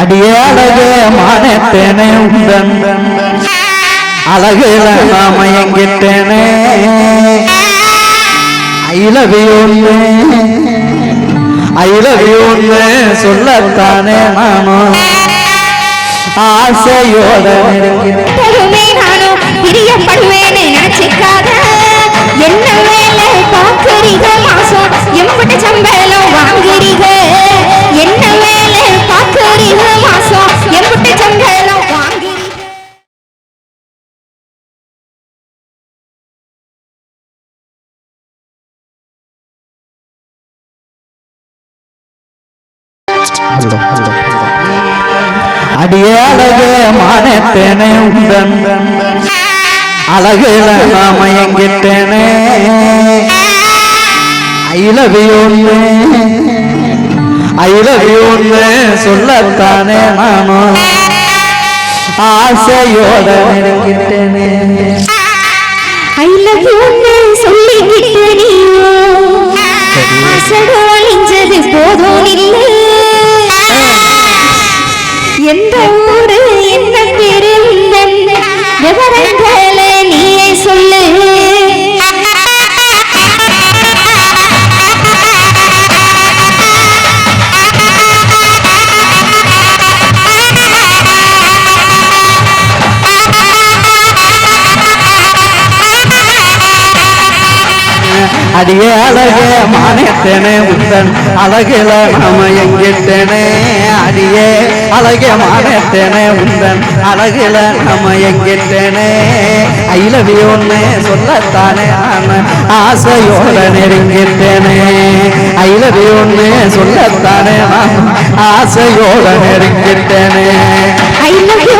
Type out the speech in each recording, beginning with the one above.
அடியழகே மானத்தேனே உந்தன். அழகுல எங்கிட்டேனே. ஐலவியோன்னு ஐலவியோன்னு சொல்லத்தானே நானும் ஆசையோட நெருங்கினேன். நானும் பிரியப்படுவேன் நினைச்சிக்காத. என்ன வேலை பார்க்கறீங்க மாசம்? எம்பிட்டு சம்பளம் வாங்குறீங்க அடியழகே மானத்தேனே உந்தன். அழகுல மயங்கிட்டேனே ஐலவியோன்னு ஐலவியோன்னு சொல்லத்தானே நானும் ஆசையோட நெருங்கிட்டேனே. ஐ லவ் யூன்னு சொல்லிக்கிட்டு நீயோ. அசடு ஒளிஞ்சது போதும் இல்லை எந்த ஊரு என்ன பேரு உந்தன் விவரங்களை நீயே சொல்லு. அடியே அழகே மானத்தேனே உந்தன் அழகில நாம எங்கிட்டேனே. அடியே அழகே மானத்தேனே உந்தன் அழகில நம்ம எங்கிட்டேனே. ஐலவி ஒன்று சொல்லத்தானே நான் ஆசையோட நெருங்கிட்டேனே. ஐலவி ஒன்று சொல்லத்தானே நான் ஆசையோட நெருங்கிட்டேனே. ஐ லவ்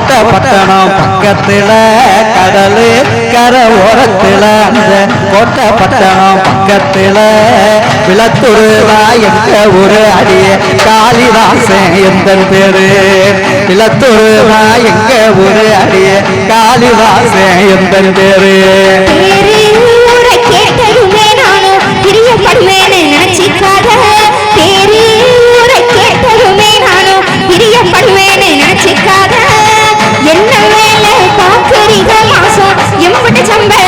கோட்டை பட்டணம் பக்கத்துல கடலு கர ஓரத்துல அந்த கோட்டை பட்டணம் பக்கத்துல விளத்துருதா எங்க ஒரு அடிய காளிதாசன் எந்த பேரு. விளத்துருதா எங்க ஒரு அடிய காளிதாசன் எந்த பேரு. கேட்டதுமே நானும் பிரியப்படுவேன். எம்பிட்டு சம்பளம்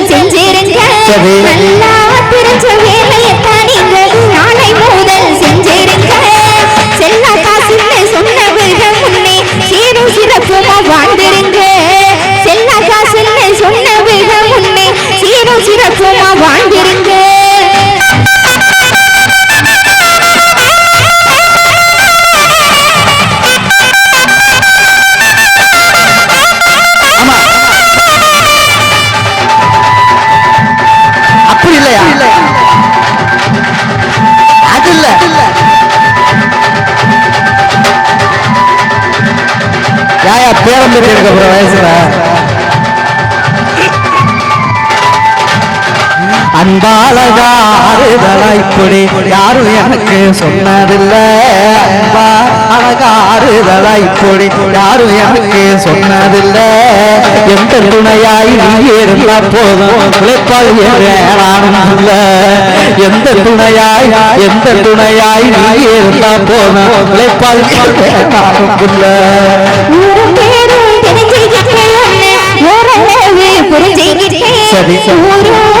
வாழ்ந்திருந்த. அப்படி அது இல்ல. யாயா பேரம் எடுக்க போற வயசுல? அன்பாலகா ஆறுதலா இப்படி யாரும் எனக்கு சொன்னதில்ல. அன்பா அழகா ஆறுதலா இப்படி யாரும் எனக்கு சொன்னதில்ல. எந்த துணையாய் நீ இருந்தா போதும். உழைப்பால் வேணானும் இல்ல. எந்த துணையாய் எந்த துணையாய் நீ இருந்தா போதும். உழைப்பால் வேணானும் இல்ல. சரி, சரி.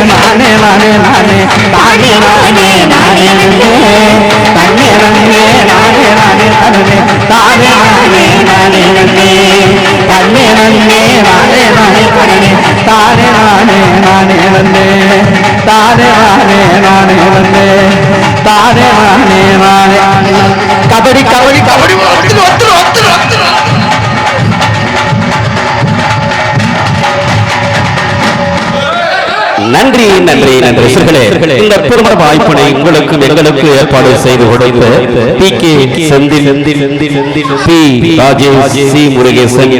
நானே நானே நானே நானே நானே நானே நன்னே நன்னே நன்னே நானே நானே நன்னே தானே நானே நானே நன்னே நன்னே நன்னே நானே நானே நன்னே தானே நானே நானே நன்னே தானே நானே நானே நன்னே தானே நானே நானே கபடி கபடி கபடி நன்றி நன்றி நன்றி. இந்த திருமண வாய்ப்பினை உங்களுக்கும் எங்களுக்கு ஏற்பாடு செய்து கொடுத்து P K Senthil P Rajesh C Murugesan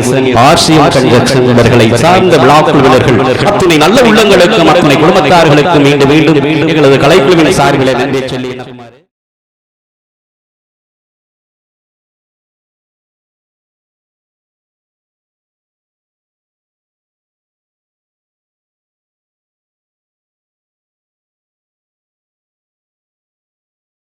ஆர்சியம் கன்ஜக்ஷன் இவர்களை சார்ந்த விழா குழுவினர்கள் அத்துணை நல்ல உள்ளங்களுக்கும் அத்துணை குடும்பத்தார்களுக்கும் மீண்டும் மீண்டும் எங்களது கலைக்குழுவின் சார்பில் நன்றி சொல்லி